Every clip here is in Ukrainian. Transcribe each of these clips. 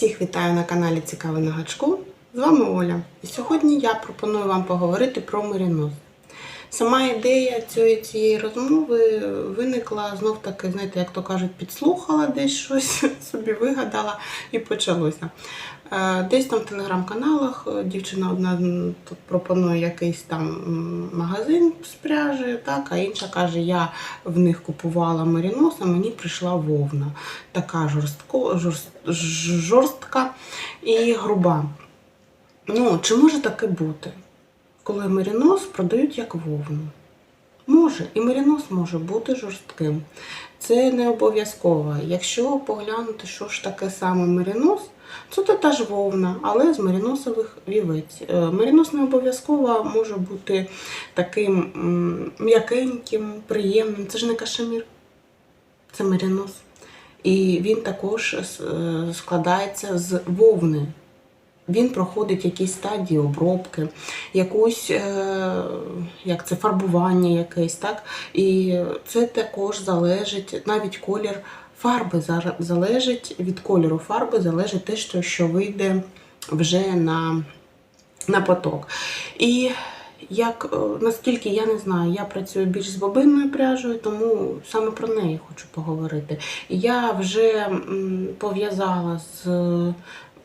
Всіх вітаю на каналі Цікаве на гачку. З вами Оля. І сьогодні я пропоную вам поговорити про мерінос. Сама ідея цієї, цієї розмови виникла знов таки, знаєте, як то кажуть, підслухала десь щось, собі вигадала і почалося. Е, Десь там в телеграм-каналах е, дівчина одна тут пропонує якийсь там магазин з пряжі, так, а інша каже, я в них купувала мерінос, а мені прийшла вовна. Така жорстко, жорст, жорстка і груба. Ну, чи може таке бути, коли мерінос продають як вовну? Може, і мерінос може бути жорстким. Це не обов'язково. Якщо поглянути, що ж таке саме мерінос, це та ж вовна, але з меріносових вівець. Е, Мерінос не обов'язково може бути таким м'якеньким, приємним. Це ж не кашемір, це мерінос. І він також е, складається з вовни. Він проходить якісь стадії обробки, якусь е, як це фарбування якесь, так? І це також залежить, навіть колір фарби залежить від кольору фарби, залежить те, що, що вийде вже на, на поток. І як е, наскільки я не знаю, я працюю більш з бобинною пряжею, тому саме про неї хочу поговорити. Я вже пов'язала з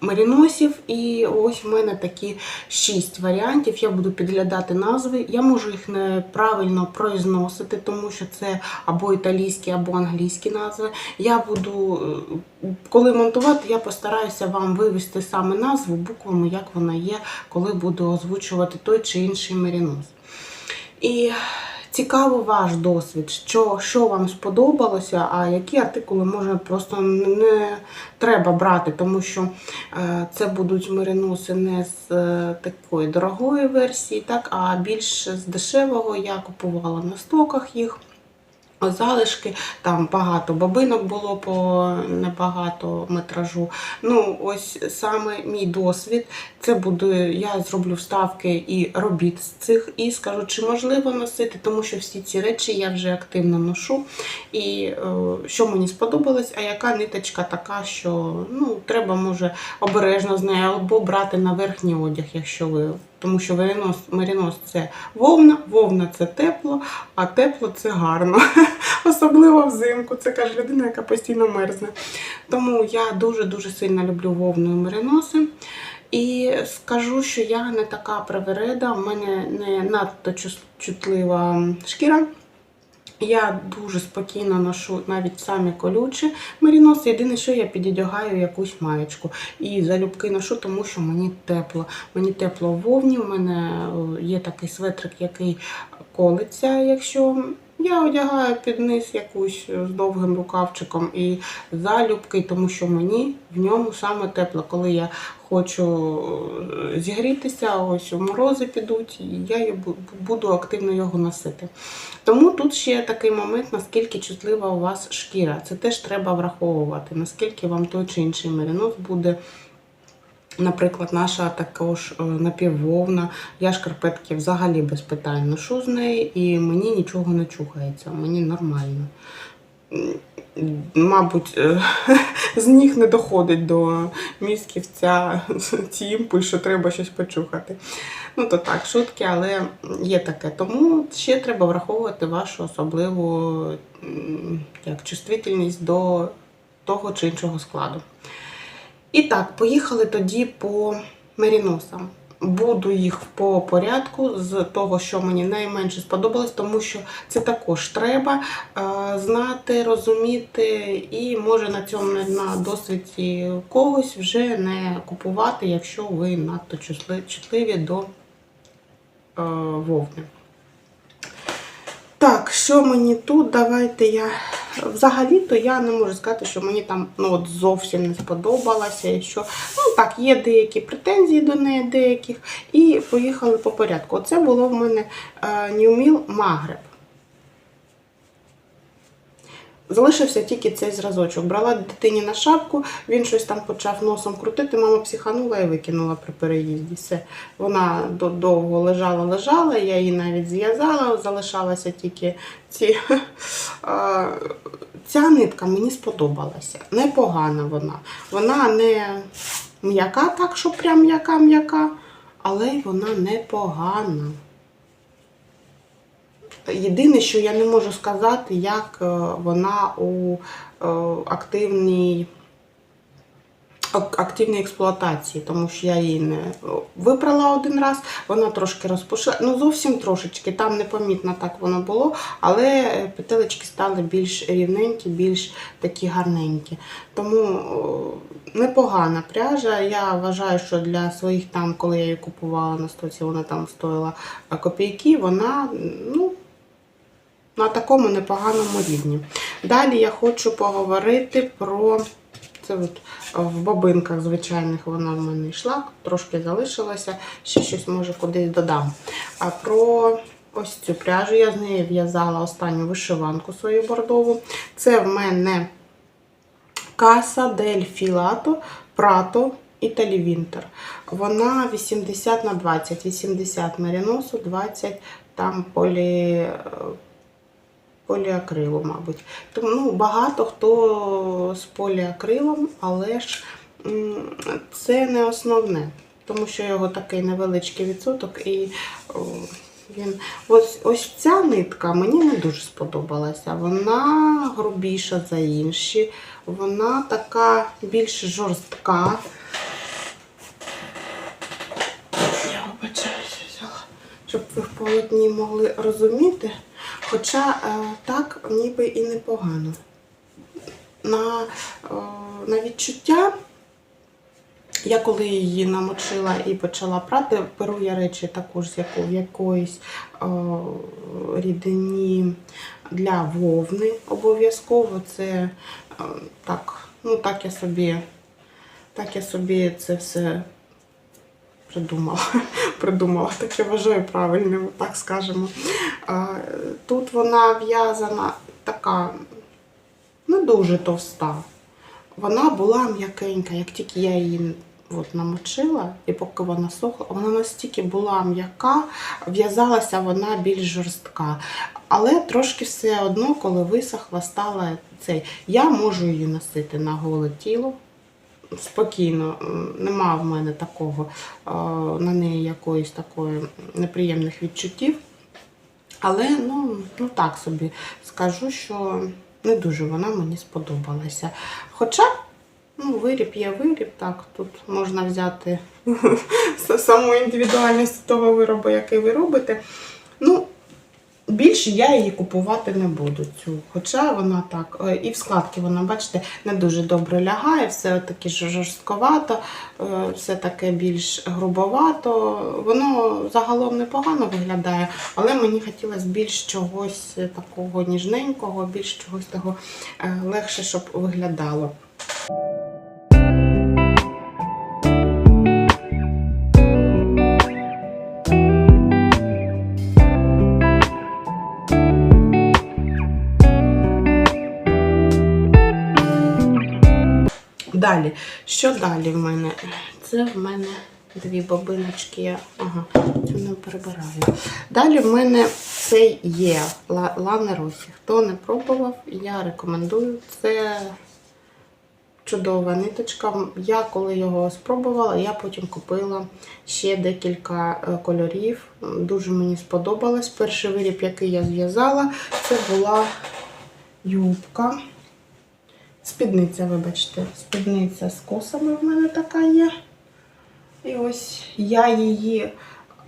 меріносів, і ось в мене такі шість варіантів. Я буду підглядати назви. Я можу їх неправильно произносити, тому що це або італійські, або англійські назви. Я буду, е, коли монтувати, я постараюся вам вивести саме назву буквами, як вона є, коли буду озвучувати той чи інший мерінос. І цікаво ваш досвід, що, що вам сподобалося, а які артикули може просто не треба брати, тому що е, це будуть мериноси не з е, такої дорогої версії, так, а більш з дешевого. Я купувала на стоках їх. Залишки, там багато бабинок було по небагато метражу. Ну, ось саме мій досвід. Це буде, я зроблю вставки і робіт з цих, і скажу, чи можливо носити, тому що всі ці речі я вже активно ношу. І е, що мені сподобалось, а яка ниточка така, що ну, треба може обережно з нею або брати на верхній одяг, якщо ви. Тому що меринос, меринос це вовна, вовна це тепло, а тепло це гарно. Особливо взимку. Це каже людина, яка постійно мерзне. Тому я дуже-дуже сильно люблю вовну і мериноси. І скажу, що я не така привереда, в мене не надто чутлива шкіра. Я дуже спокійно ношу навіть самі колючі меріноси. Єдине, що я підідягаю якусь маєчку. І залюбки ношу, тому що мені тепло. Мені тепло в вовні, в мене е, є такий светрик, який колиться, якщо. Я одягаю під низ якусь з довгим рукавчиком і залюбки, тому що мені в ньому саме тепло. Коли я хочу е, зігрітися, ось у морози підуть, і я буду активно його носити. Тому тут ще такий момент, наскільки чутлива у вас шкіра. Це теж треба враховувати, наскільки вам той чи інший меринос буде. Наприклад, наша також е, напіввовна. Я шкарпетки взагалі без питань ношу з неї, і мені нічого не чухається, мені нормально. Мабуть, е, з ніг не доходить до мізків ця, що треба щось почухати. Ну, то так, шутки, але є таке. Тому ще треба враховувати вашу особливу як, чувствительність до того чи іншого складу. І так, поїхали тоді по меріносам. Буду їх по порядку з того, що мені найменше сподобалось, тому що це також треба е, знати, розуміти, і може на цьому на досвіді когось вже не купувати, якщо ви надто чутливі до е, вовни. Так, що мені тут? Давайте я. Взагалі-то я не можу сказати, що мені там ну, от зовсім не сподобалося. Що... Ну так, є деякі претензії до неї, деяких. І поїхали по порядку. Оце було в мене е, New Mill Maghreb. Залишився тільки цей зразочок. Брала дитині на шапку, він щось там почав носом крутити, мама психанула і викинула при переїзді. Все. Вона довго лежала, лежала, я її навіть зв'язала, залишалося тільки ці, ця нитка мені сподобалася. Непогана вона. Вона не м'яка, так, що прям м'яка-м'яка, але й вона непогана. Єдине, що я не можу сказати, як е, вона у е, активній активній експлуатації, тому що я її не випрала один раз, вона трошки розпушила, ну зовсім трошечки, там непомітно так воно було, але петелечки стали більш рівненькі, більш такі гарненькі. Тому непогана пряжа. Я вважаю, що для своїх там, коли я її купувала на стоці, вона там стоїла е, копійки, вона ну, на такому непоганому рівні. Далі я хочу поговорити про це от в бобинках звичайних вона в мене йшла, трошки залишилася, ще щось може кудись додам. А про ось цю пряжу я з неї в'язала останню вишиванку свою бордову. Це в мене Каса дель Filato Prato Італі Вінтер. Вона 80 на 20, 80 меріносу, 20 там полі, поліакрилу, мабуть. Тому ну, багато хто з поліакрилом, але ж це не основне, тому що його такий невеличкий відсоток і він. Ось, ось ця нитка мені не дуже сподобалася. Вона грубіша за інші, вона така більш жорстка. Я вибачаюся, взяла, щоб ви в полотні могли розуміти. Хоча е, так ніби і непогано. На, е, на відчуття, я коли її намочила і почала прати, беру я речі також з в якоїсь е, рідині для вовни. Обов'язково це так, ну так я собі, так я собі це все придумала. придумала, так я вважаю правильним, так скажемо. Тут вона в'язана така не дуже товста. Вона була м'якенька, як тільки я її от, намочила, і поки вона сохла, вона настільки була м'яка, в'язалася вона більш жорстка. Але трошки все одно, коли висохла, стала цей. Я можу її носити на голе тіло. Спокійно, нема в мене такого е, на неї якоїсь такої неприємних відчуттів. Але ну, ну так собі скажу, що не дуже вона мені сподобалася. Хоча ну, виріб є виріб, так, тут можна взяти саму індивідуальність того виробу, який ви робите. Ну, більше я її купувати не буду. цю. Хоча вона так, е, і в складки вона, бачите, не дуже добре лягає, все таке жорстковато, е, все таке більш грубовато. Воно загалом непогано виглядає, але мені хотілося більш чогось такого ніжненького, більш чогось того е, легше, щоб виглядало. Далі. Що далі в мене? Це в мене дві бобиночки. Я... Ага, не перебираю. Далі в мене цей є Ла- Лана Росі. Хто не пробував, я рекомендую. Це чудова ниточка. Я коли його спробувала, я потім купила ще декілька е, кольорів. Дуже мені сподобалось. Перший виріб, який я зв'язала, це була юбка. Спідниця, вибачте, спідниця з косами в мене така є. І ось я її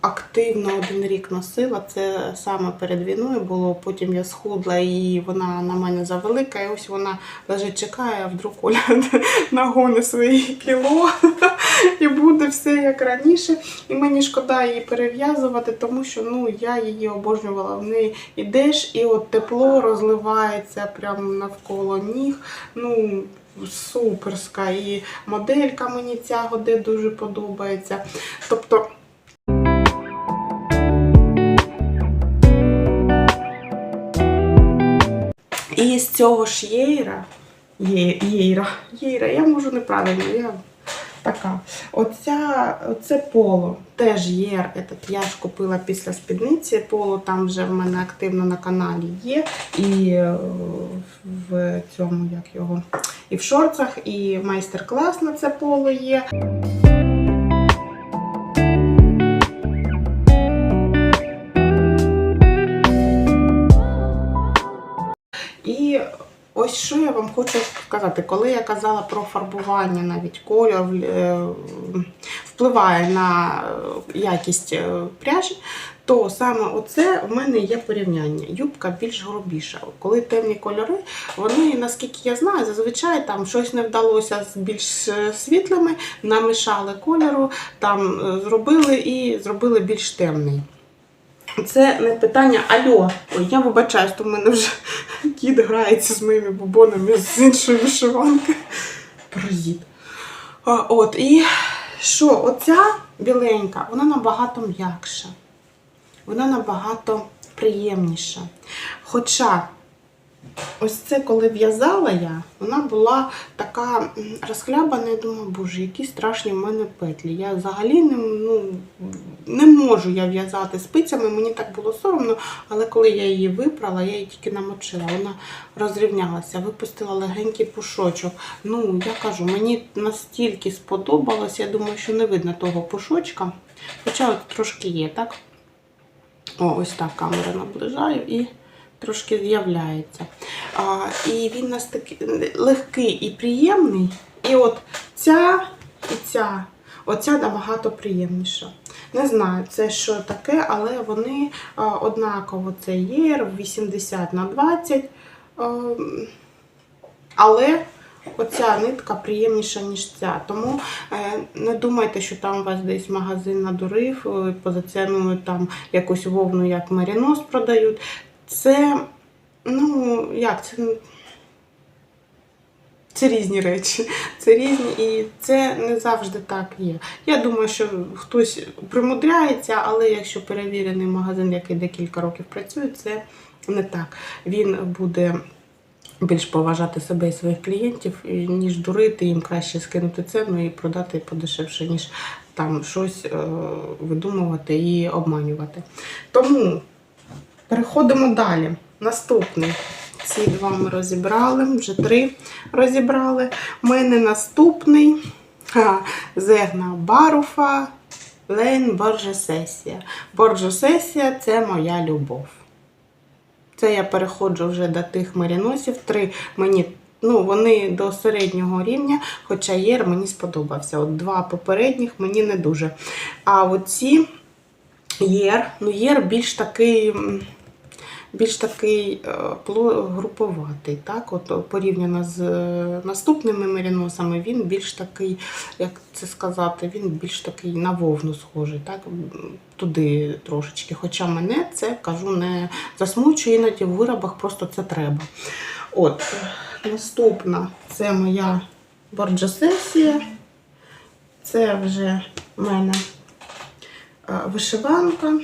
активно один рік носила. Це саме перед війною було. Потім я схудла і вона на мене завелика. І ось вона лежить, чекає, а вдруг Оля нагони свої кіло. І буде все як раніше. І мені шкода її перев'язувати, тому що ну, я її обожнювала. В неї ідеш, і от тепло розливається прямо навколо ніг. Ну, суперська. І моделька мені ця годи дуже подобається. Тобто. І з цього ж єйра, є, єйра, єйра, я можу неправильно, я така. Оця, оце поло теж є. Этот, я ж купила після спідниці. Поло там вже в мене активно на каналі є. І е, в цьому, як його, і в шорцах, і майстер-клас на це поло є. Вам хочу сказати, коли я казала про фарбування, навіть кольор е, впливає на е, якість е, пряжі, то саме оце в мене є порівняння. Юбка більш грубіша. Коли темні кольори, вони, наскільки я знаю, зазвичай там щось не вдалося з більш світлими, намішали кольору, там зробили і зробили більш темний. Це не питання альо. Ой, я вибачаюсь, то в мене вже кіт грається з моїми бубонами з іншої вишиванки. Проїд. От, і що, оця біленька, вона набагато м'якша. Вона набагато приємніша. Хоча ось це, коли в'язала я, вона була така розхлябана, я думаю, боже, які страшні в мене петлі. Я взагалі не, ну, не можу я в'язати спицями, мені так було соромно, але коли я її випрала, я її тільки намочила, вона розрівнялася, випустила легенький пушочок. Ну, я кажу, мені настільки сподобалось, я думаю, що не видно того пушочка. Хоча от трошки є, так? О, ось так камера наближаю і трошки з'являється. І він у нас такий легкий і приємний. І от ця і ця, оця набагато приємніша. Не знаю, це що таке, але вони однаково це є 80 на 20. А, але оця нитка приємніша, ніж ця. Тому е, не думайте, що там у вас десь магазин надурив, е, поза ціною там якусь вовну, як Марінос продають. Це, ну, як, це. Це різні речі, це різні, і це не завжди так є. Я думаю, що хтось примудряється, але якщо перевірений магазин, який декілька років працює, це не так. Він буде більш поважати себе і своїх клієнтів, ніж дурити, їм краще скинути ціну і продати подешевше, ніж там щось е, видумувати і обманювати. Тому переходимо далі. Наступний. Ці два ми розібрали, вже три розібрали. У мене наступний Зегна Баруфа Лейн Боржесесія. Боржесесія це моя любов. Це я переходжу вже до тих маріносів. Три мені, ну, вони до середнього рівня, хоча єр мені сподобався. От два попередніх мені не дуже. А оці єр, ну єр більш такий. Більш такий е, груповатий, так? От порівняно з е, наступними меріносами, він більш такий, як це сказати, він більш такий на вовну схожий, так? Туди трошечки. Хоча мене це кажу не засмучує, іноді в виробах просто це треба. От, е, наступна це моя борджосесія. Це вже в мене е, вишиванка.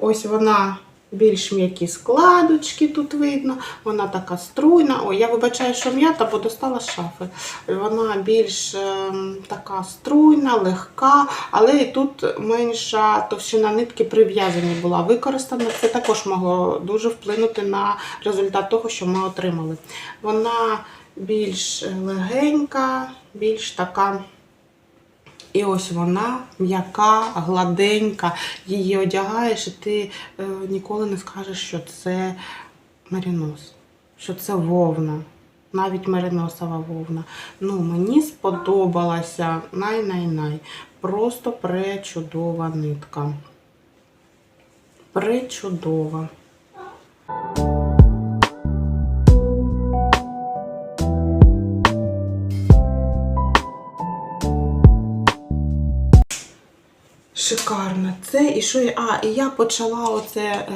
Ось вона більш м'які складочки тут видно. Вона така струйна. Ой, я вибачаю, що м'ята, бо достала з шафи. Вона більш ем, така струйна, легка, але і тут менша товщина нитки при в'язанні була використана. Це також могло дуже вплинути на результат того, що ми отримали. Вона більш легенька, більш така. І ось вона м'яка, гладенька, її одягаєш, і ти е, ніколи не скажеш, що це меринос, що це вовна, навіть мериносова вовна. Ну, мені сподобалася най-най-най. Просто пречудова нитка. Пречудова. Шикарно. Це і що я. А, і я почала оце е,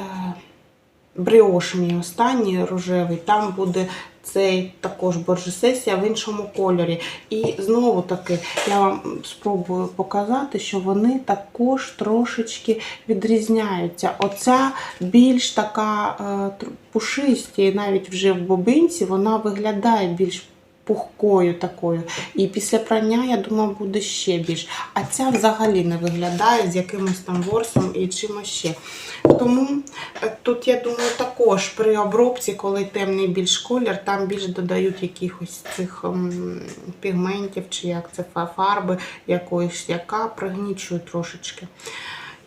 бріош мій останній рожевий. Там буде цей також боржесесія в іншому кольорі. І знову таки я вам спробую показати, що вони також трошечки відрізняються. Оця більш така е, пушисті, навіть вже в бобинці вона виглядає більш пухкою такою. І після прання, я думаю, буде ще більш. А ця взагалі не виглядає з якимось там ворсом і чимось ще. Тому е, тут, я думаю, також при обробці, коли темний більш колір, там більш додають якихось цих м, пігментів, чи як це фарби якоїсь, яка пригнічує трошечки.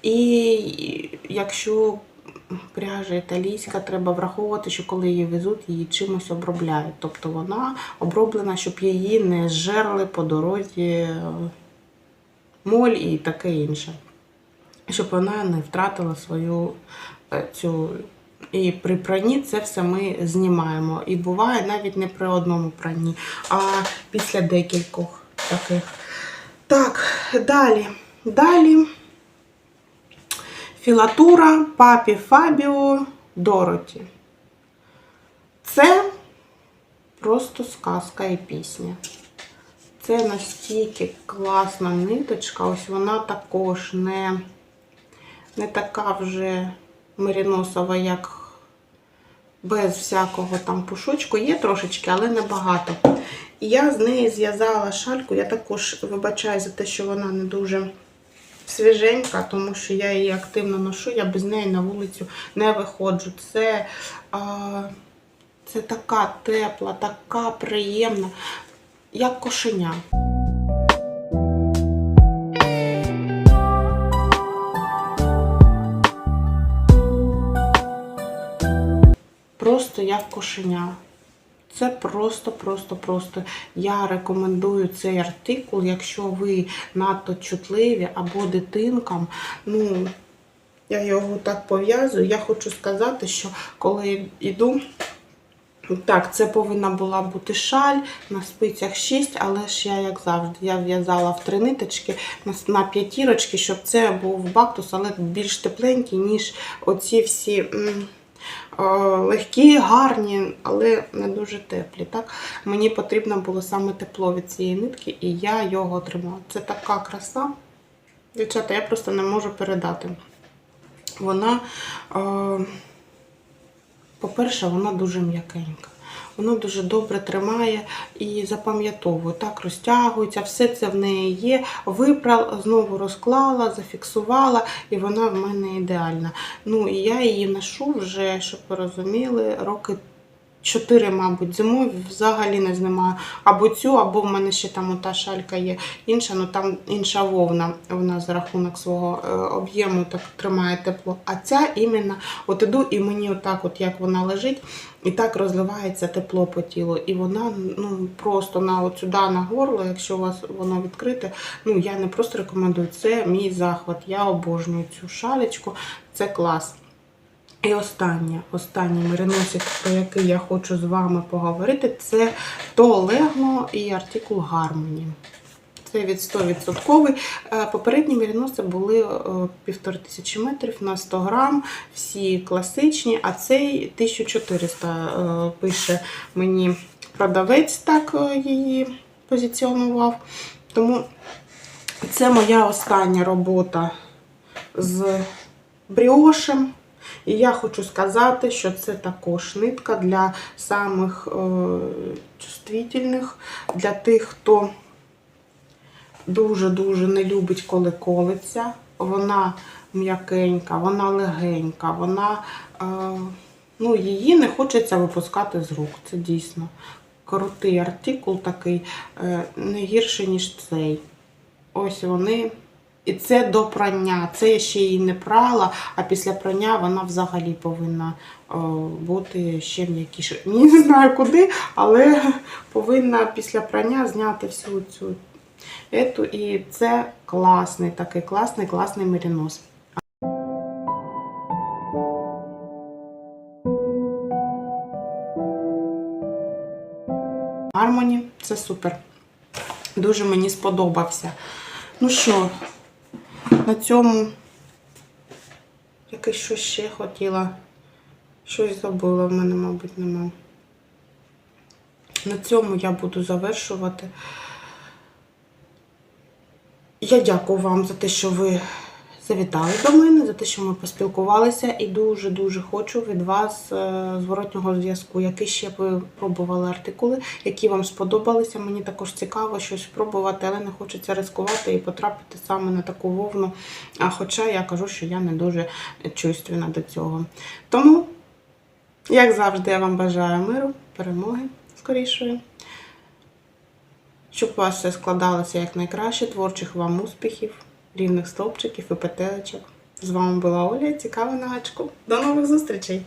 І якщо пряжа італійська, треба враховувати, що коли її везуть, її чимось обробляють. Тобто вона оброблена, щоб її не зжерли по дорозі е, моль і таке інше. Щоб вона не втратила свою е, цю. І при пранні це все ми знімаємо. І буває навіть не при одному пранні, а після декількох таких. Так, далі. Далі. Філатура папі Фабіо Дороті. Це просто сказка і пісня. Це настільки класна ниточка. Ось вона також не, не така вже меріносова, як без всякого там пушочку. Є трошечки, але небагато. І я з неї зв'язала шальку. Я також вибачаю за те, що вона не дуже свіженька, тому що я її активно ношу, я без неї на вулицю не виходжу. Це, а, це така тепла, така приємна, як кошеня. Просто як кошеня. Це просто, просто, просто. Я рекомендую цей артикул, якщо ви надто чутливі або дитинкам. Ну, я його так пов'язую. Я хочу сказати, що коли йду. Так, це повинна була бути шаль на спицях 6, але ж я, як завжди, я в'язала в три ниточки на, п'ятірочки, щоб це був бактус, але більш тепленький, ніж оці всі легкі, гарні, але не дуже теплі. Так? Мені потрібно було саме тепло від цієї нитки, і я його отримала. Це така краса. Дівчата, я просто не можу передати. Вона. Е, по-перше, вона дуже м'якенька. Вона дуже добре тримає і запам'ятовує. Так розтягується, все це в неї є. Випрала, знову розклала, зафіксувала, і вона в мене ідеальна. Ну і я її ношу вже, щоб ви розуміли, роки. Чотири, мабуть, зимою взагалі не знімаю. Або цю, або в мене ще там ота шалька є інша, ну там інша вовна. Вона за рахунок свого е, об'єму так тримає тепло. А ця іменно, от іду, і мені отак, от як вона лежить, і так розливається тепло по тілу. І вона ну просто на сюди на горло, якщо у вас воно відкрите, ну я не просто рекомендую, це мій захват. Я обожнюю цю шалечку, це клас. І останнє, останній мериносик, про який я хочу з вами поговорити, це то Лего і артикул Harmony. Це від 100%. Е, Попередні мериноси були е, півтори тисячі метрів на 100 грам, всі класичні, а цей 1400 е, пише мені продавець, так е, її позиціонував. Тому це моя остання робота з бріошем. І я хочу сказати, що це також нитка для самих е, чувствительних, для тих, хто дуже-дуже не любить, коли колиться. Вона м'якенька, вона легенька, вона, е, ну, її не хочеться випускати з рук. Це дійсно крутий артикул такий, е, не гірше, ніж цей. Ось вони. І це до прання. Це я ще її не прала, а після прання вона взагалі повинна о, бути ще м'якіше. Не знаю куди, але повинна після прання зняти всю цю ету. І це класний, такий класний, класний мерінос. Harmony це супер. Дуже мені сподобався. Ну що, на цьому якесь що ще хотіла. Щось забула, в мене, мабуть, нема. На цьому я буду завершувати. Я дякую вам за те, що ви завітали до мене, за те, що ми поспілкувалися, і дуже-дуже хочу від вас е, зворотнього зв'язку, які ще ви пробували артикули, які вам сподобалися. Мені також цікаво щось спробувати, але не хочеться ризикувати і потрапити саме на таку вовну. А хоча я кажу, що я не дуже чувственна до цього. Тому, як завжди, я вам бажаю миру, перемоги скорішої. Щоб у вас все складалося якнайкраще, творчих вам успіхів, рівних стовпчиків і петелечок. З вами була Оля, цікава на гачку. До нових зустрічей!